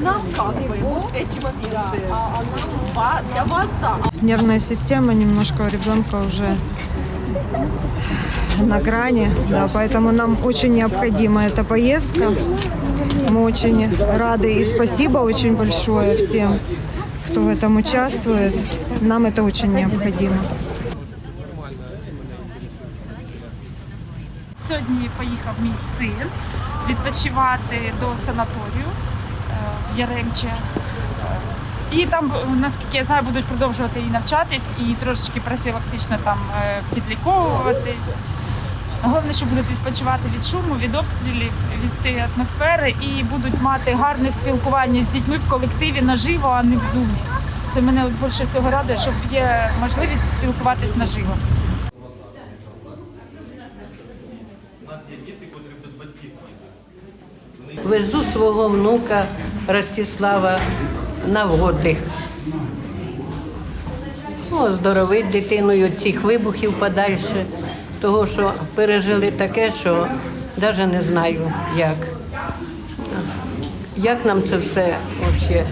Нам как бы вот эти вот да. А, а нам ва- для вас да. Нервная система немножко у ребенка уже на грани, да, поэтому нам очень необходима эта поездка. Мы очень рады и спасибо очень большое всем, кто в этом участвует. Нам это очень необходимо. Сьогодні поїхав мій син Відпочивати до санаторію е, в Яремче. Е, І там, наскільки я знаю, будуть продовжувати і навчатись, і трошечки профілактично там е, підліковуватись. Головне, що будуть відпочивати від шуму, від обстрілів, від цієї атмосфери і будуть мати гарне спілкування з дітьми в колективі наживо, а не в зумі. Це мене більше всього радує, щоб є можливість спілкуватись наживо. Везу свого внука Ростислава на вгодих. Оздоровить дитину від цих вибухів подальше, того, що пережили таке, що навіть не знаю як. Як нам це все взагалі?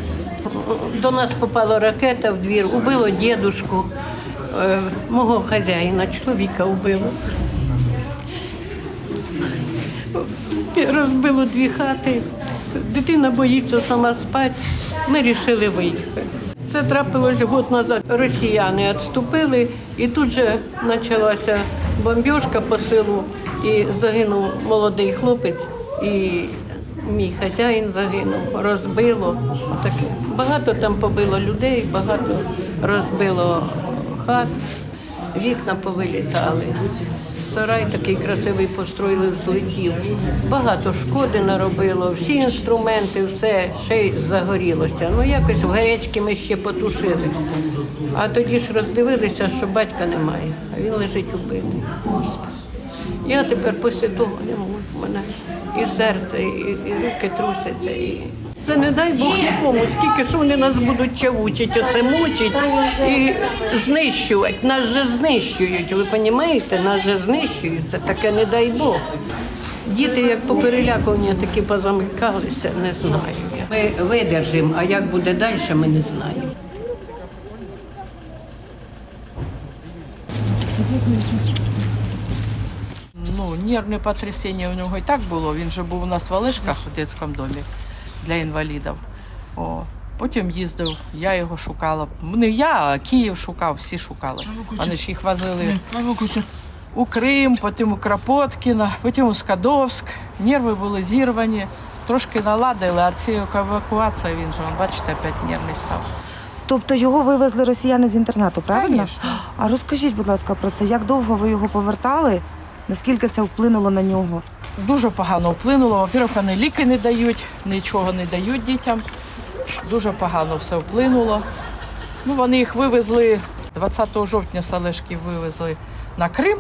До нас попала ракета в двір, убило дідушку, е, мого хазяїна, чоловіка убило. Розбило дві хати. Дитина боїться сама спати. Ми вирішили виїхати. Це трапилось год назад. Росіяни відступили, і тут же почалася бомбіжка по селу, і загинув молодий хлопець, і мій хазяїн загинув, розбило. Таке. Багато там побило людей, багато розбило хат, вікна повилітали. Сарай такий красивий построїли, злетів. Багато шкоди наробило, всі інструменти, все ще й загорілося. Ну якось в гарячки ми ще потушили. А тоді ж роздивилися, що батька немає, а він лежить убитий. Я тепер того не можу. У мене і серце, і, і руки трусяться. І... Це не дай Бог нікому, скільки ж вони нас будуть чавучити, оце мучить і знищувати. Нас же знищують, ви розумієте? Нас же знищують, це таке не дай Бог. Діти як поперелякування такі позамикалися, не знаю. Ми видержимо, а як буде далі, ми не знаємо. Ну, нервне потрясіння у нього і так було. Він же був у нас в Олешках в дитячому домі для інвалідів. О, потім їздив, я його шукала. Не я, а Київ шукав, всі шукали. Вони ж їх возили у Крим, потім у Кропоткіна, потім у Скадовськ. Нерви були зірвані, трошки наладили, а ці евакуація він же, он, бачите, опять нервний став. Тобто його вивезли росіяни з інтернату, правильно? Конечно. А розкажіть, будь ласка, про це. Як довго ви його повертали? Наскільки це вплинуло на нього? Дуже погано вплинуло. Во-первых, вони ліки не дають, нічого не дають дітям. Дуже погано все вплинуло. Ну, вони їх вивезли 20 жовтня Салешків вивезли на Крим,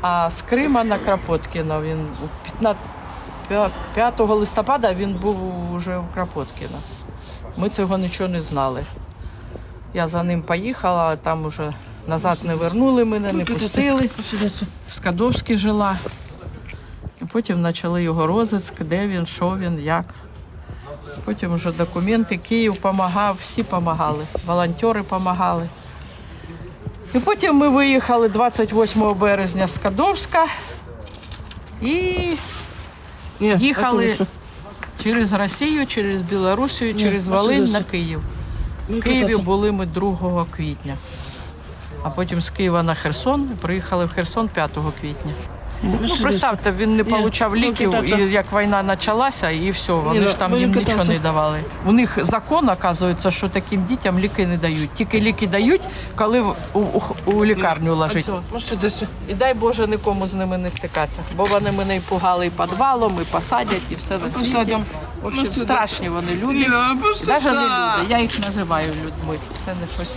а з Крима на Кропоткіно. Він 15 5 листопада він був вже у Кропоткіно. Ми цього нічого не знали. Я за ним поїхала, а там уже назад не вернули мене, не пустили. В Скадовській жила. Потім почали його розиск, де він, що він, як. Потім вже документи, Київ допомагав, всі допомагали, волонтери допомагали. І потім ми виїхали 28 березня з Скадовська і їхали через Росію, через Білорусію, через Волинь на Київ. В Києві були ми 2 квітня. А потім з Києва на Херсон і приїхали в Херсон 5 квітня. Ну, представте, він не отримав ліків, і як війна почалася, і все, вони ж там їм нічого не давали. У них закон, оказується, що таким дітям ліки не дають. Тільки ліки дають, коли у, у, у лікарню лежить. І дай Боже нікому з ними не стикатися. Бо вони мене і пугали і підвалом, і посадять, і все на світі. В общем, страшні вони люди. І навіть не люди. Я їх називаю людьми. Це не щось